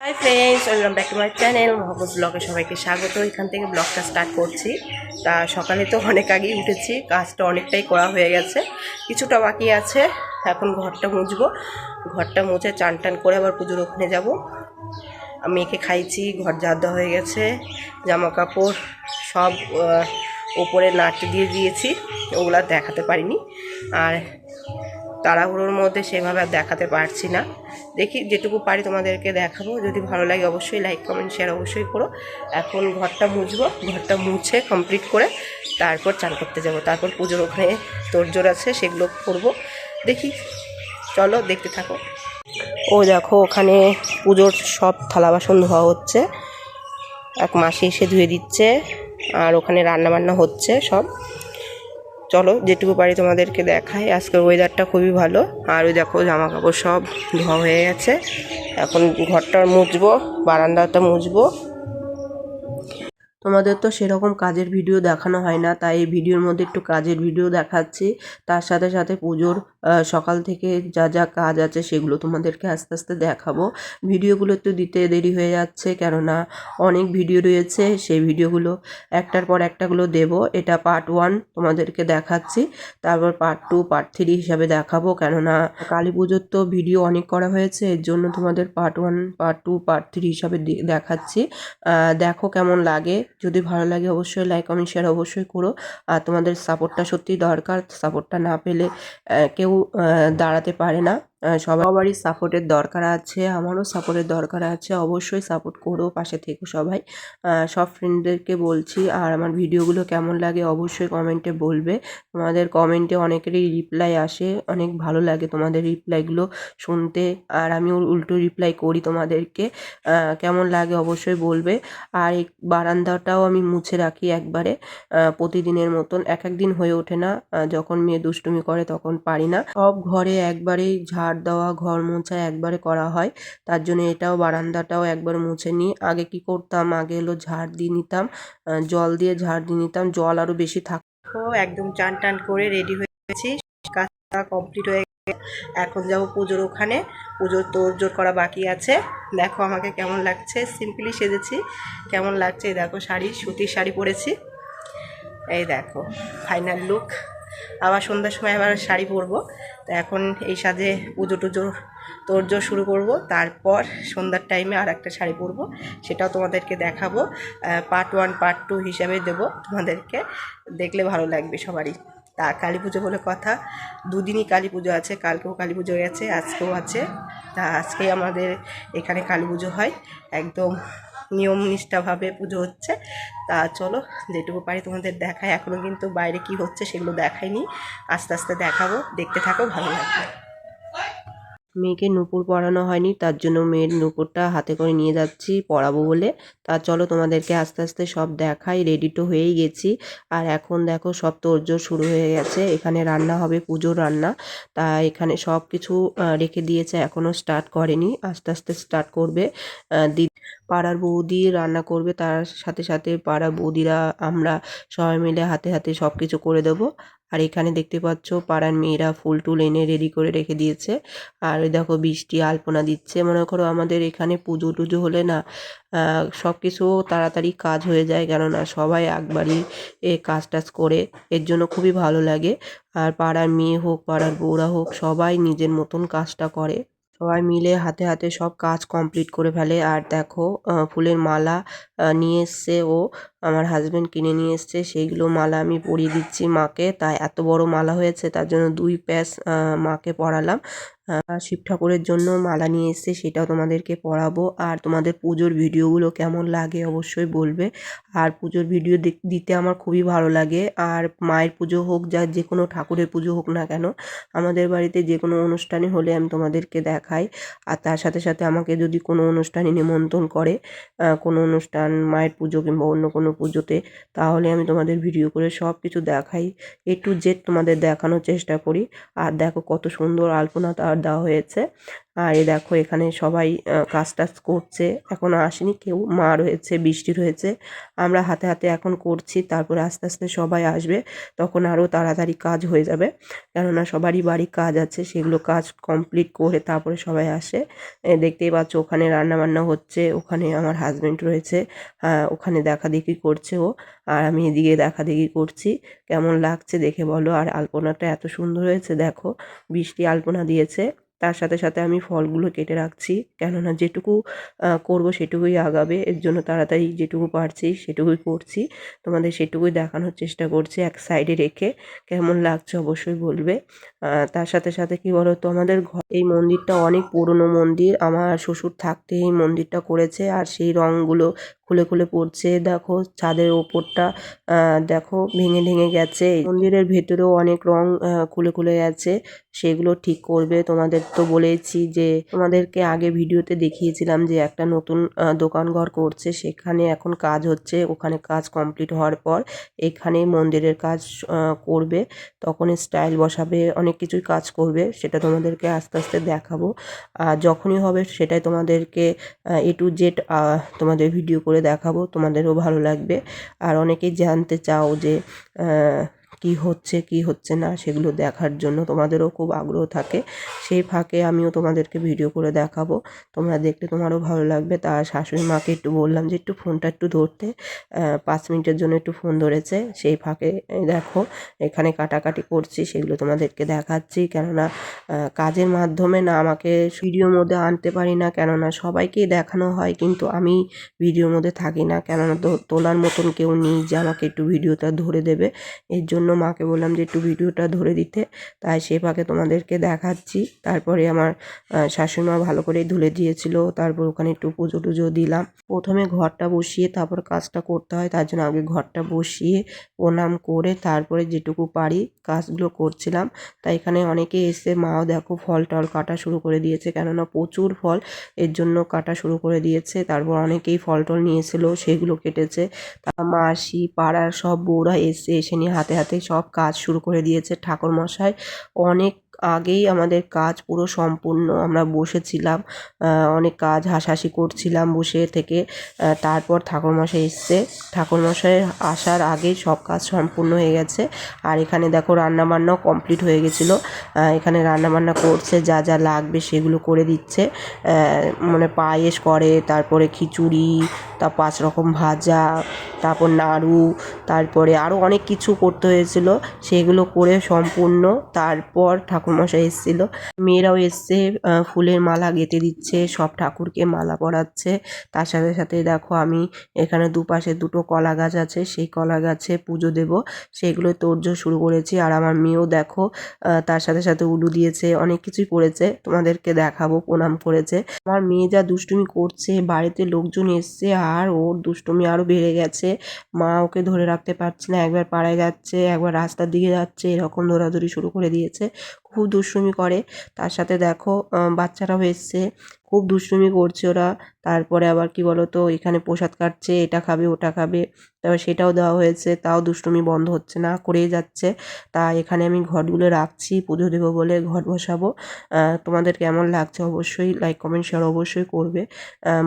Hi friends welcome back to my channel মহব্বত ব্লগে সবাইকে স্বাগত। এখান থেকে ব্লগটা স্টার্ট করছি। তা সকালে তো অনেক আগেই উঠেছি, কাজটা অনেকটাই করা হয়ে গেছে। কিছুটা বাকি আছে, এখন ঘরটা মুছবো। ঘরটা মুছে চান টান করে আবার পুজোর ওখানে যাব। মেয়েকে খাইছি, ঘর দেওয়া হয়ে গেছে জামা কাপড় সব ওপরে নাট দিয়ে দিয়েছি, ওগুলা দেখাতে পারিনি। আর তাড়াহুড়োর মধ্যে সেভাবে দেখাতে পারছি না। দেখি যেটুকু পারি তোমাদেরকে দেখাবো। যদি ভালো লাগে অবশ্যই লাইক কমেন্ট শেয়ার অবশ্যই করো। এখন ঘরটা মুছবো, ঘরটা মুছে কমপ্লিট করে তারপর চান করতে যাব। তারপর পুজোর ওখানে তোড়জোড় আছে, সেগুলো করব। দেখি, চলো দেখতে থাকো। ও দেখো, ওখানে পুজোর সব থালা বাসন ধোয়া হচ্ছে। এক মাসে এসে ধুয়ে দিচ্ছে, আর ওখানে রান্না বান্না হচ্ছে সব। চলো, যেটুকু পারি তোমাদেরকে দেখাই। আজকের ওয়েদারটা খুবই ভালো। আর ওই দেখো জামা কাপড় সব ধোয়া হয়ে গেছে। এখন ঘরটা মুছবো, বারান্দাটা মুছবো। তোমাদের তো সেরকম কাজের ভিডিও দেখানো হয় না, তাই এই ভিডিওর মধ্যে একটু কাজের ভিডিও দেখাচ্ছি। তার সাথে সাথে পুজোর সকাল থেকে যা যা কাজ আছে সেগুলো তোমাদেরকে আস্তে আস্তে দেখাবো। ভিডিওগুলো একটু দিতে দেরি হয়ে যাচ্ছে, কেননা অনেক ভিডিও রয়েছে, সেই ভিডিওগুলো একটার পর একটাগুলো দেব। এটা পার্ট ওয়ান তোমাদেরকে দেখাচ্ছি, তারপর পার্ট টু পার্ট থ্রি হিসাবে দেখাবো, কেননা কালী পুজোর তো ভিডিও অনেক করা হয়েছে, এর জন্য তোমাদের part one part two part three হিসাবে দেখাচ্ছি। দেখো কেমন লাগে, যদি ভালো লাগে অবশ্যই লাইক কমেন্ট শেয়ার অবশ্যই করো। আর তোমাদের সাপোর্টটা সত্যি দরকার সাপোর্টটা না পেলে কেউ দাঁড়াতে পারে না। সবারই সাপোর্টের দরকার আছে, আমারও সাপোর্টের দরকার আছে, অবশ্যই সাপোর্ট করো, পাশে থেকো সবাই। সব ফ্রেন্ডদেরকে বলছি, আর আমার ভিডিওগুলো কেমন লাগে অবশ্যই কমেন্টে বলবে। তোমাদের কমেন্টে অনেকেরই রিপ্লাই আসে, অনেক ভালো লাগে তোমাদের রিপ্লাইগুলো শুনতে, আর আমি উল্টো রিপ্লাই করি তোমাদেরকে। কেমন লাগে অবশ্যই বলবে। আর এই বারান্দাটাও আমি মুছে রাখি একবারে প্রতিদিনের মতন এক এক দিন হয়ে ওঠে না। যখন মেয়ে দুষ্টুমি করে তখন পারি না। সব ঘরে একবারেই ঝাড় দেওয়া, ঘর মোছা একবারে করা হয়। তার জন্য এটাও বারান্দাটাও একবার মুছে নিই। আগে কি করতাম? আগে হলো ঝাড় দিয়ে নিতাম জল দিয়ে ঝাড় দিয়ে নিতাম। জল আরও বেশি থাকতো একদম চান টান করে রেডি হয়ে গেছি কাজটা কমপ্লিট হয়ে গেছে। এখন যাব পুজোর ওখানে। পুজোর তোড় জোর করা বাকি আছে। দেখো আমাকে কেমন লাগছে। সিম্পলি সেজেছি। কেমন লাগছে? দেখো শাড়ি, সুতির শাড়ি পরেছি। এই দেখো, ফাইনাল লুক। আবার সন্ধ্যার সময় আবার শাড়ি পরবো। তো এখন এই সাজে পুজো টুজো তোড়জোড় শুরু করব। তারপর সন্ধ্যার টাইমে আর একটা শাড়ি পরবো। সেটাও তোমাদেরকে দেখাবো। পার্ট ওয়ান পার্ট টু হিসাবে দেবো তোমাদেরকে। দেখলে ভালো লাগবে সবারই। তা কালী পুজো বলে কথা। দুদিনই কালী পুজো আছে, কালকেও কালী পুজো গেছে, আজকেও আছে। তা আজকেই আমাদের এখানে কালী পুজো হয়। একদম নিয়ম নিষ্ঠাভাবে পুজো হচ্ছে। তা চলো, যেটুকু পারি তোমাদের দেখায় এখনও কিন্তু বাইরে কি হচ্ছে সেগুলো দেখাইনি। আস্তে আস্তে দেখাবো। দেখতে থাকো, ভালো লাগবে। মেয়েকে নূপুর পরানো হয়নি তার জন্য মেয়ের নূপুরটা হাতে করে নিয়ে যাচ্ছি পরাবো বলে। তা চলো তোমাদেরকে আস্তে আস্তে সব দেখাই রেডি তো হয়েই গেছি। আর এখন দেখো সব তোড়জোড় শুরু হয়ে গেছে এখানে রান্না হবে পুজোর রান্না। তা এখানে সব কিছু রেখে দিয়েছে এখনও স্টার্ট করেনি আস্তে আস্তে স্টার্ট করবে। আহ, দি পাড়ার বৌদি রান্না করবে তার সাথে সাথে পাড়ার বৌদিরা আমরা সবাই মিলে হাতে হাতে সব কিছু করে দেবো। আর এখানে দেখতে পাচ্ছ পাড়ার মেয়েরা ফুল টুল এনে রেডি করে রেখে দিয়েছে। আর দেখো বৃষ্টি আলপনা দিচ্ছে। মনে করো আমাদের এখানে পুজো টুজো হলে না সব কিছু তাড়াতাড়ি কাজ হয়ে যায়। কেননা সবাই একবারই এ কাজ টাজ করে, এর জন্য খুবই ভালো লাগে। আর পাড়ার মেয়ে হোক, পাড়ার বউরা হোক, সবাই নিজের মতন কাজটা করে। সবাই মিলে হাতে হাতে সব কাজ কমপ্লিট করে ফেলে। আর দেখো ফুলের মালা নিয়ে এসছে ও। আমার হাজব্যান্ড কিনে নিয়ে এসছে। সেইগুলো মালা আমি পরিয়ে দিচ্ছি মাকে। তাই এত বড় মালা হয়েছে, তার জন্য দুই প্যাস মাকে পরালাম। শিব ঠাকুরের জন্য মালা নিয়ে এসছে, সেটাও তোমাদেরকে পড়াবো। আর তোমাদের পুজোর ভিডিওগুলো কেমন লাগে অবশ্যই বলবে। আর পুজোর ভিডিও দিতে আমার খুবই ভালো লাগে। আর মায়ের পুজো হোক যা যে কোনো ঠাকুরের পুজো হোক না কেন, আমাদের বাড়িতে যে কোনো অনুষ্ঠানে হলে আমি তোমাদেরকে দেখাই। আর তার সাথে সাথে আমাকে যদি কোনো অনুষ্ঠানে নিমন্ত্রণ করে কোনো অনুষ্ঠান, মায়ের পুজো কিংবা অন্য কোনো পুজোতে, তাহলে আমি তোমাদের ভিডিও করে সব কিছু দেখাই। এ টু জেড তোমাদের দেখানোর চেষ্টা করি। আর দেখো কত সুন্দর আলপনা তার দেওয়া হয়েছে। আর এ দেখো এখানে সবাই কাজ টাজ করছে। এখনও আসেনি, কেউ, মা রয়েছে, বৃষ্টি রয়েছে। আমরা হাতে হাতে এখন করছি, তারপরে আস্তে আস্তে সবাই আসবে। তখন আরও তাড়াতাড়ি কাজ হয়ে যাবে। কেননা সবারই বাড়ি কাজ আছে, সেগুলো কাজ কমপ্লিট করে তারপরে সবাই আসে। দেখতেই পাচ্ছ, ওখানে রান্না বান্না হচ্ছে, ওখানে আমার হাজব্যান্ড রয়েছে। ওখানে দেখা দেখি করছে ও। আর আমি এদিকে দেখা দেখি করছি, কেমন লাগছে দেখে বলো। আর আলপনাটা এত সুন্দর হয়েছে, দেখো। বৃষ্টি আলপনা দিয়েছে। তার সাথে সাথে আমি ফলগুলো কেটে রাখছি। কেননা যেটুকু করব সেটুকুই আগাবে। এর জন্য তাড়াতাড়ি যেটুকু পারছি সেটুকুই করছি। তোমাদের সেটুকুই দেখানোর চেষ্টা করছি এক সাইডে রেখে। কেমন লাগছে অবশ্যই বলবে। তার সাথে সাথে কি বলো তো আমাদের ঘর এই মন্দিরটা অনেক পুরনো মন্দির। আমার শ্বশুর থাকতে এই মন্দিরটা করেছে। আর সেই রঙগুলো খুলে খুলে পড়ছে। দেখো ছাদের ওপরটা দেখো ভেঙে ভেঙে গেছে। মন্দিরের ভেতরেও অনেক রং খুলে খুলে গেছে। সেগুলো ঠিক করবে। তোমাদের তো বলেছি যে, তোমাদেরকে আগে ভিডিওতে দেখিয়েছিলাম যে একটা নতুন দোকান ঘর করছে। সেখানে এখন কাজ হচ্ছে। ওখানে কাজ কমপ্লিট হওয়ার পর এখানে মন্দিরের কাজ করবে। তখন স্টাইল বসাবে, অনেক কিছুই কাজ করবে। সেটা তোমাদেরকে আস্তে আস্তে দেখাবো। আর যখনই হবে সেটাই তোমাদেরকে এ টু জেড তোমাদের ভিডিও করে দেখাবো তোমাদেরও ভালো লাগবে। আর অনেকেই জানতে চাও যে কি হচ্ছে কি হচ্ছে না, সেগুলো দেখার জন্য তোমাদেরও খুব আগ্রহ থাকে। সেই ফাঁকে আমিও তোমাদেরকে ভিডিও করে দেখাবো। তোমরা দেখলে তোমারও ভালো লাগবে। তার শাশুড়ি মাকে একটু বললাম যে, একটু ফোনটা একটু ধরতে। পাঁচ মিনিটের জন্য একটু ফোন ধরেছে। সেই ফাঁকে দেখো, এখানে কাটাকাটি করছি, সেগুলো তোমাদেরকে দেখাচ্ছি। কেননা কাজের মাধ্যমে না আমাকে ভিডিওর মধ্যে আনতে পারি না। কেননা, সবাইকেই দেখানো হয়, কিন্তু আমি ভিডিওর মধ্যে থাকি না। কেননা, তো তোলার মতন কেউ নেই যে আমাকে একটু ভিডিওটা ধরে দেবে। এর জন্য মাকে বললাম যে একটু ভিডিওটা ধরে দিতে। তাই সে ফাঁকে তোমাদেরকে দেখাচ্ছি। তারপরে আমার শাশুড়ি মা ভালো করে ধুলে দিয়েছিল। তারপর ওখানে একটু পুজো টুজো দিলাম। প্রথমে ঘরটা বসিয়ে তারপর কাজটা করতে হয়। তার জন্য আগে ঘরটা বসিয়ে প্রণাম করে তারপরে যেটুকু পারি কাজগুলো করছিলাম। তাই এখানে অনেকে এসে, মাও দেখো ফল টল কাটা শুরু করে দিয়েছে। কেননা প্রচুর ফল এর জন্য কাটা শুরু করে দিয়েছে। তারপর অনেকেই ফল টল নিয়েছিল, সেগুলো কেটেছে। তা মাসি, পাড়ার সব বউরা এসে এসে নিয়ে হাতে হাতে সব কাজ শুরু করে দিয়েছে ঠাকুর মশাই অনেক আগেই আমাদের কাজ পুরো সম্পূর্ণ আমরা বসেছিলাম অনেক কাজ হাসাহাসি করছিলাম বসে থেকে তারপর ঠাকুরমশাই এসছে। ঠাকুরমশাই আসার আগেই সব কাজ সম্পূর্ণ হয়ে গেছে। আর এখানে দেখো রান্নাবান্নাও কমপ্লিট হয়ে গেছিল। এখানে রান্নাবান্না করছে, যা যা লাগবে সেগুলো করে দিচ্ছে। মানে পায়েস করে, তারপরে খিচুড়ি, তা পাঁচ রকম ভাজা, তারপর নাড়ু, তারপরে আরও অনেক কিছু করতে হয়েছিল। সেগুলো করে সম্পূর্ণ, তারপর ঠাকুরমশাই এসেছিল। মেয়েরাও এসছে ফুলের মালা গেঁথে দিচ্ছে, সব ঠাকুরকে মালা পরাচ্ছে। তার সাথে সাথে দেখো আমি এখানে দুপাশে দুটো কলা গাছ আছে, সেই কলা গাছে পুজো দেব। সেগুলো তোড়জোড় শুরু করেছি আর আমার মেয়েও দেখো তার সাথে সাথে উলু দিয়েছে, অনেক কিছুই করেছে, তোমাদেরকে দেখাবো, প্রণাম করেছে। আমার মেয়ে যা দুষ্টুমি করছে, বাড়িতে লোকজন এসছে আর ওর দুষ্টুমি আরও বেড়ে গেছে। মা ওকে ধরে রাখতে পারছে না, একবার পাড়ায় যাচ্ছে, একবার রাস্তার দিকে যাচ্ছে, এরকম দৌড়াদৌড়ি শুরু করে দিয়েছে। খুব দুষ্টুমি করে। তার সাথে দেখো বাচ্চারাও এসছে। খুব দুষ্টুমি করছে ওরা। তারপরে আবার কি বলতো, এখানে প্রসাদ কাটছে, এটা খাবে, ওটা খাবে। তারপর সেটাও দেওয়া হয়েছে, তাও দুষ্টুমি বন্ধ হচ্ছে না, করেই যাচ্ছে। তা এখানে আমি ঘটগুলো রাখছি, পুজো দেবো বলে ঘট বসাবো। তোমাদের কেমন লাগছে অবশ্যই লাইক কমেন্ট শেয়ার অবশ্যই করবে।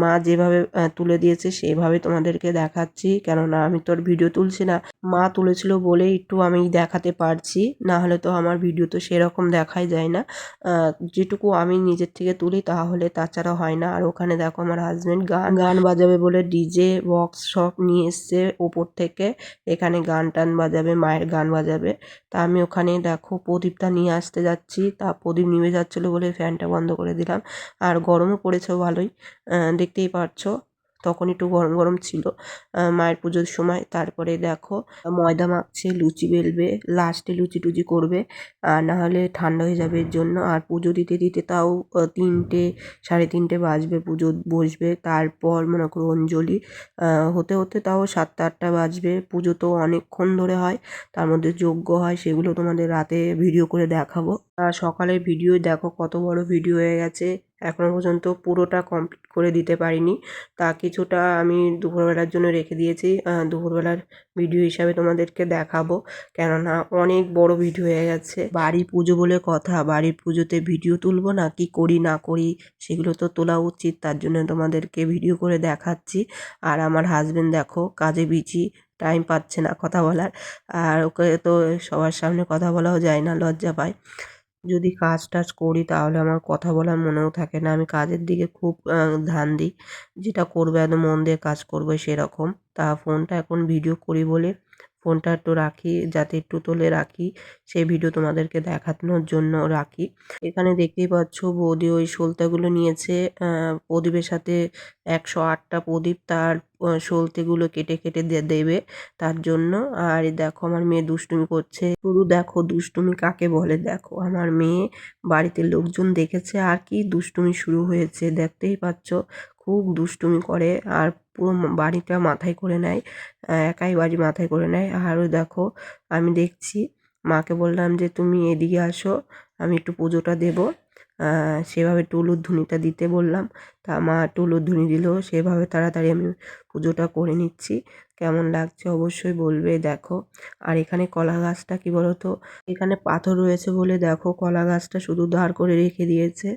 মা যেভাবে তুলে দিয়েছে সেভাবে তোমাদেরকে দেখাচ্ছি, কেননা আমি তো আর ভিডিও তুলছি না। মা তুলেছিল বলেই একটু আমি দেখাতে পারছি, না হলে তো আমার ভিডিও তো সেরকম দেখাই যায় না। যেটুকু আমি নিজের থেকে তুলি তাহলে তাছাড়া হয় না। আর ওখানে দেখো আমার হাজব্যান্ড গান গান বাজাবে বলে ডিজে বক্স সব নিয়ে এসছে ওপর থেকে। এখানে গান টান বাজাবে, মায়ের গান বাজাবে। তা আমি ওখানে দেখো প্রদীপটা নিয়ে আসতে যাচ্ছি। তা প্রদীপ নিভে যাচ্ছিল বলে ফ্যানটা বন্ধ করে দিলাম। আর গরমও পড়েছে ভালোই। দেখতেই পারছ তখন একটু গরম গরম ছিল মায়ের পুজোর সময়। তারপরে দেখো, ময়দা মাখছে, লুচি বেলবে, লাস্টে লুচি টুচি করবে আর না হলে ঠান্ডা হয়ে যাবে এর জন্য। আর পুজো দিতে দিতে তাও তিনটে, সাড়ে তিনটে বাজবে পুজো বসবে। তারপর মনে করো অঞ্জলি হতে হতে তাও সাতটা আটটা বাজবে। পুজো তো অনেকক্ষণ ধরে হয়, তার মধ্যে যজ্ঞ হয়, সেগুলো তোমাদের রাতে ভিডিও করে দেখাবো। আর সকালের ভিডিও দেখো, কত বড় ভিডিও হয়ে গেছে। এখনও পর্যন্ত পুরোটা কমপ্লিট করে দিতে পারিনি। তা কিছুটা আমি দুপুরবেলার জন্য রেখে দিয়েছি। দুপুরবেলার ভিডিও হিসাবে তোমাদেরকে দেখাবো। কেননা অনেক বড় ভিডিও হয়ে গেছে। বাড়ি পুজো বলে কথা। বাড়ির পুজোতে ভিডিও তুলবো না, কি করি, না করি, সেগুলো তো তোলা উচিত। তার জন্য তোমাদেরকে ভিডিও করে দেখাচ্ছি। আর আমার হাজবেন্ড দেখো, কাজে বিজি টাইম পাচ্ছে না কথা বলার। আর ওকে তো সবার সামনে কথা বলাও যায় না, লজ্জা পায়। যদি কাজ টাজ করি তাহলে আমার কথা বলার মনেও থাকে না। আমি কাজের দিকে খুব ধ্যান দিই। যেটা করব একদম মন দিয়ে কাজ করব সেরকম। তা ফোনটা এখন ভিডিও করি বলে ফোনটা একটু রাখি, যাতে একটু তুলে রাখি, সেই ভিডিও তোমাদেরকে দেখানোর জন্য রাখি। এখানে দেখতেই পাচ্ছ বৌদি ওই সলতাগুলো নিয়েছে প্রদীপের সাথে একশো আটটা প্রদীপ তার সলতেগুলো কেটে কেটে দেবে তার জন্য। আর দেখো আমার মেয়ে দুষ্টুমি করছে। শুধু দেখো দুষ্টুমি কাকে বলে? দেখো আমার মেয়ে বাড়িতে লোকজন দেখেছে, আর কি দুষ্টুমি শুরু হয়েছে, দেখতেই পাচ্ছ খুব দুষ্টুমি করে আর পুরো বাড়িটা মাথায় করে নেয় একাই বাড়ি মাথায় করে নেয়। আরও দেখো, আমি দেখছি, মাকে বললাম যে, তুমি এদিকে আসো, আমি একটু পুজোটা দেবো। সেভাবে টুলুর ধুনিটা দিতে বললাম। তা মা টুলুর ধুনি দিল, সেভাবে তাড়াতাড়ি আমি পুজোটা করে নিচ্ছি। কেমন লাগছে অবশ্যই বলবে, দেখো। আর এখানে কলা গাছটা কি বলতো? এখানে পাথর রয়েছে বলে দেখো, কলা গাছটা শুধু দাঁড় করে রেখে দিয়েছে।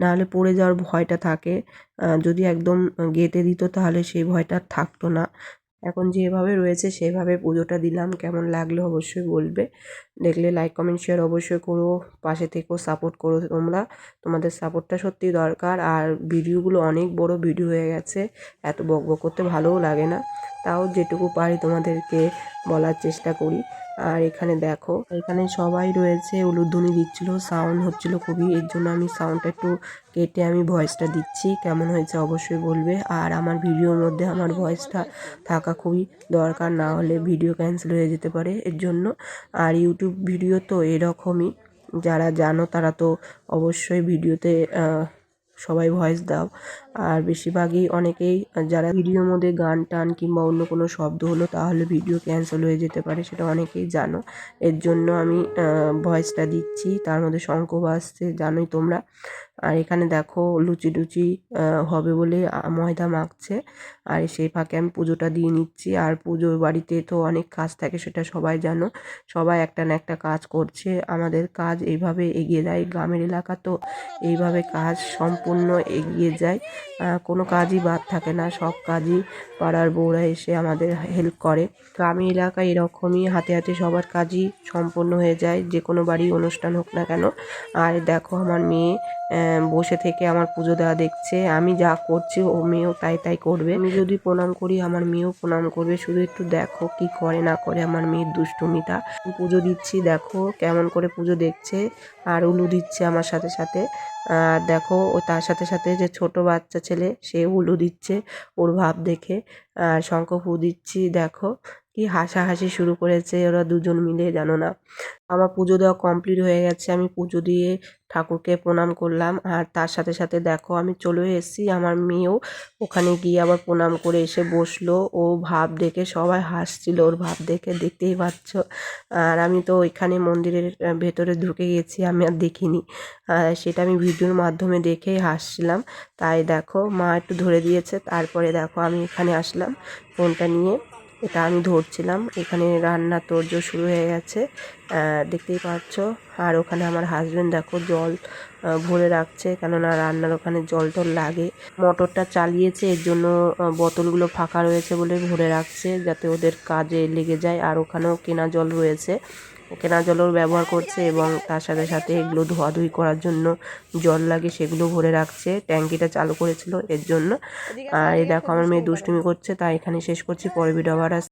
নাহলে পড়ে যাওয়ার ভয়টা থাকে। যদি একদম গেঁথে দিত তাহলে সেই ভয়টা থাকতো না। এখন যেভাবে রয়েছে সেভাবে পুজোটা দিলাম, কেমন লাগল অবশ্যই বলবে। দেখলে লাইক কমেন্ট শেয়ার অবশ্যই করো। পাশে থেকেও সাপোর্ট করো তোমরা। তোমাদের সাপোর্টটা সত্যি দরকার। আর ভিডিওগুলো অনেক বড় ভিডিও হয়ে গেছে। এত বক বক করতে ভালোও লাগে না। তাও যেটুকু পারি তোমাদেরকে বলার চেষ্টা করি। আর এখানে দেখো, এখানে সবাই রয়েছে। উলুধ্বনি দিচ্ছিল সাউন্ড হচ্ছিল খুবই। এর জন্য আমি সাউন্ডটা একটু কেটে আমি ভয়েসটা দিচ্ছি। কেমন হয়েছে অবশ্যই বলবে। আর আমার ভিডিওর মধ্যে আমার ভয়েসটা থাকা খুবই দরকার। না হলে ভিডিও ক্যান্সেল হয়ে যেতে পারে। এর জন্য। আর ইউটিউব ভিডিও তো এরকমই। যারা জানো তারা তো অবশ্যই ভিডিওতে সবাই ভয়েস দাও। আর বেশিরভাগই অনেকেই, যারা ভিডিওর মধ্যে গান টান কিংবা অন্য কোনো শব্দ হলো, তাহলে ভিডিও ক্যান্সেল হয়ে যেতে পারে, সেটা অনেকেই জানো। এর জন্য আমি ভয়েসটা দিচ্ছি। তার মধ্যে শঙ্খ বাজছে, জানোই তোমরা। আর এখানে দেখো লুচি আহ, হবে বলে ময়দা মাখছে। আর সেই ফাঁকে আমি পুজোটা দিয়ে নিচ্ছি। আর পুজোর বাড়িতে তো অনেক কাজ থাকে সেটা সবাই জানো। সবাই একটা না একটা কাজ করছে। আমাদের কাজ এইভাবে এগিয়ে যায়। গ্রামের এলাকা তো এইভাবে কাজ সম্পূর্ণ এগিয়ে যায়। কোনো কাজই বাদ থাকে না। সব কাজই পাড়ার বউরা এসে আমাদের হেল্প করে। গ্রামীণ এলাকায় এরকমই। হাতে হাতে সবার কাজই সম্পূর্ণ হয়ে যায়। যে কোনো বাড়ি অনুষ্ঠান হোক না কেন। আর দেখো আমার মেয়ে বসে থেকে আমার পুজো দেওয়া দেখছে। আমি যা করছি, ও মেয়েও তাই তাই করবে। আমি যদি প্রণাম করি, আমার মেয়েও প্রণাম করবে। শুধু একটু দেখো কি করে, না করে আমার মেয়ের দুষ্টুমিটা। পুজো দিচ্ছি, দেখো কেমন করে পুজো দেখছে। আর উলু দিচ্ছে আমার সাথে সাথে। আর দেখো ও তার সাথে সাথে যে ছোট বাচ্চা ছেলে, সে উলু দিচ্ছে ওর ভাব দেখে। আর শঙ্খ ফু দিচ্ছি, দেখো। কি হাসাহাসি শুরু করেছে ওরা দুজন মিলে জানো না। আমার পুজো দেওয়া কমপ্লিট হয়ে গেছে, আমি পুজো দিয়ে ঠাকুরকে প্রণাম করলাম। আর তার সাথে সাথে দেখো আমি চলে এসেছি, আমার মেয়েও ওখানে গিয়ে আবার প্রণাম করে এসে বসল। ও ভাব দেখে সবাই হাসছিল, ওর ভাব দেখে দেখতেই পাচ্ছ। আর আমি তো ওইখানে মন্দিরের ভেতরে ঢুকে গেছি, আমি আর দেখিনি। সেটা আমি ভিডিওর মাধ্যমে দেখেই হাসছিলাম। তাই দেখো মা একটু ধরে দিয়েছে, তারপরে দেখো আমি এখানে আসলাম ফোনটা নিয়ে। এটা আমি ধরছিলাম। এখানে রান্না তোর্য শুরু হয়ে গেছে। দেখতেই পাচ্ছ। আর ওখানে আমার হাজব্যান্ড দেখো জল ভরে রাখছে। কেননা রান্নার ওখানে জল টল লাগে। মোটরটা চালিয়েছে, এর জন্য বোতলগুলো ফাঁকা রয়েছে বলে ভরে রাখছে, যাতে ওদের কাজে লেগে যায়। আর ওখানেও কেনা জল রয়েছে। কেনা জলও ব্যবহার করছে এবং তার সাথে সাথে এগুলো ধোয়াধুয়ি করার জন্য জল লাগে সেগুলো ভরে রাখছে। ট্যাঙ্কিটা চালু করেছিল এর জন্য। আর এই দেখো, আমার মেয়ে দুষ্টুমি করছে, তাই এখানে শেষ করছি। পরে ভিডিও আবার